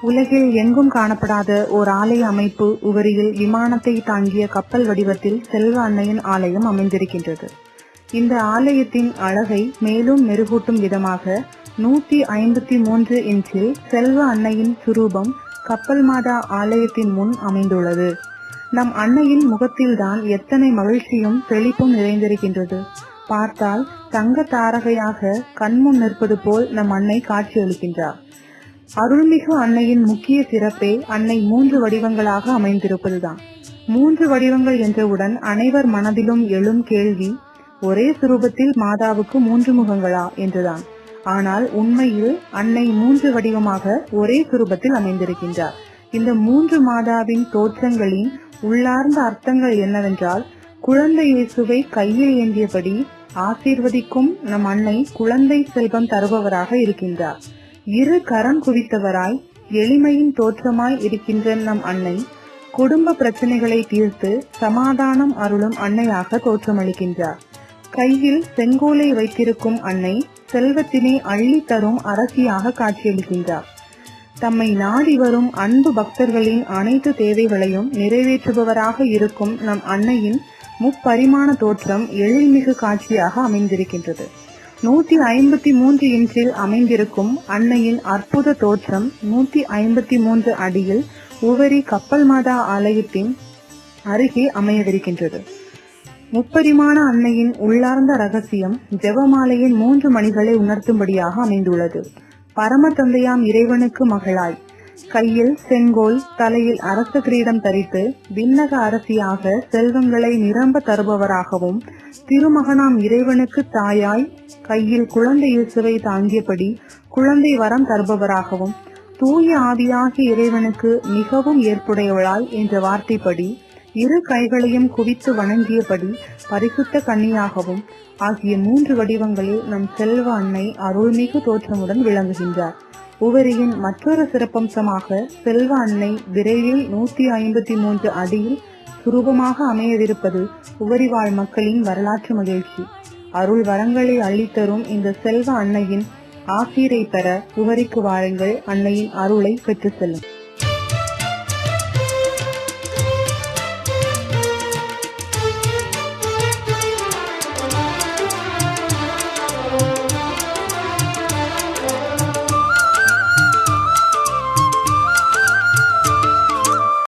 உலகில் எங்கும் காணப்படாத ஓர் ஆலய அமைப்பு உவரியில் விமானத்தை தாங்கிய கப்பல் வடிவத்தில் செல்வ அன்னையின் ஆலயம் அமைந்திருக்கின்றது. இந்த ஆலயத்தின் அழகை மேலும் மெருகூட்டும் விதமாக நூத்தி ஐம்பத்தி மூன்று இன்ச்சில் செல்வ அன்னையின் சுரூபம் கப்பல் மாதா ஆலயத்தின் முன் அமைந்துள்ளது. நம் அன்னையின் முகத்தில்தான் எத்தனை மகிழ்ச்சியும் செழிப்பும் நிறைந்திருக்கின்றது. பார்த்தால் தங்க தாரகையாக கண்முன் நிற்பது போல் நம் அன்னை காட்சியளிக்கின்றார். அருள்மிகு அன்னையின் முக்கிய சிறப்பே அன்னை மூன்று வடிவங்களாக அமைந்திருப்பதுதான். மூன்று வடிவங்கள் என்றவுடன் அனைவர் மனதிலும் எழும் கேள்வி ஒரே சுரூபத்தில் மாதாவுக்கு மூன்று முகங்களா என்றுதான். ஆனால் உண்மையில் அன்னை மூன்று வடிவமாக ஒரே சுரூபத்தில் அமைந்திருக்கின்றார். இந்த மூன்று மாதாவின் தோற்றங்களின் உள்ளார்ந்த அர்த்தங்கள் என்னவென்றால் குழந்தை இயேசுவை கையில் ஏந்தியபடி ஆசீர்வதிக்கும் நம் அன்னை குழந்தை செல்வம் தருபவராக இருக்கின்றார். இரு கரம் குவித்தவராய் எளிமையின் தோற்றமாய் இருக்கின்ற நம் அன்னை. குடும்ப பிரச்சனைகளை தீர்த்து சமாதானம் அருளும் அன்னையாக தோற்றமளிக்கின்றார். கையில் செங்கோலை வைத்திருக்கும் அன்னை செல்வத்தினை அள்ளி தரும் அரசியாக காட்சியளிக்கின்றார். தம்மை நாடி வரும் அன்பு பக்தர்களின் அனைத்து தேவைகளையும் நிறைவேற்றுபவராக இருக்கும் நம் அன்னையின் முப்பரிமாண தோற்றம் எழில்மிகு காட்சியாக அமைந்திருக்கின்றது. நூத்தி ஐம்பத்தி மூன்று இன்ச்சில் அமைந்திருக்கும் அன்னையின் அற்புத தோற்றம் நூத்தி ஐம்பத்தி மூன்று அடியில் உவரி கப்பல் மாதா ஆலயத்தின் அருகே அமையவிருக்கின்றது. முப்பரிமாண அன்னையின் உள்ளார்ந்த ரகசியம் ஜெபமாலையின் மூன்று மணிகளை உணர்த்தும்படியாக அமைந்துள்ளது. பரம தந்தையாம் இறைவனுக்கு மகளாய். கையில் செங்கோல் தலையில் அரச கிரீடம் தரித்து விண்ணக அரசியாக செல்வங்களை நிரம்ப தருபவராகவும் திருமகனாம் இறைவனுக்கு தாயாய் கையில் குழந்தை சிறை தாங்கியபடி குழந்தை வரம் தருபவராகவும் தூய ஆவியாகி இறைவனுக்கு மிகவும் ஏற்புடையவளாய் என்ற வார்த்தைப்படி இரு கைகளையும் குவித்து வணங்கியபடி பரிசுத்த கன்னியாகவும் ஆகிய மூன்று வடிவங்களில் நம் செல்வ அன்னை அருள்மிகு தோற்றமுடன் விளங்குகின்றார். உவரியின் மற்றொரு சிறப்பம்சமாக செல்வ அன்னை விரைவில் நூத்தி ஐம்பத்தி மூன்று அடியில் சுரூபமாக அமையவிருப்பது உவரி வாழ் மக்களின் வரலாற்று மகிழ்ச்சி. அருள் வரங்களை அள்ளித்தரும் இந்த செல்வ அன்னையின் ஆசீரை பெற உபரிக்கு வாருங்கள். அன்னையின் அருளை பெற்று செல்லும்.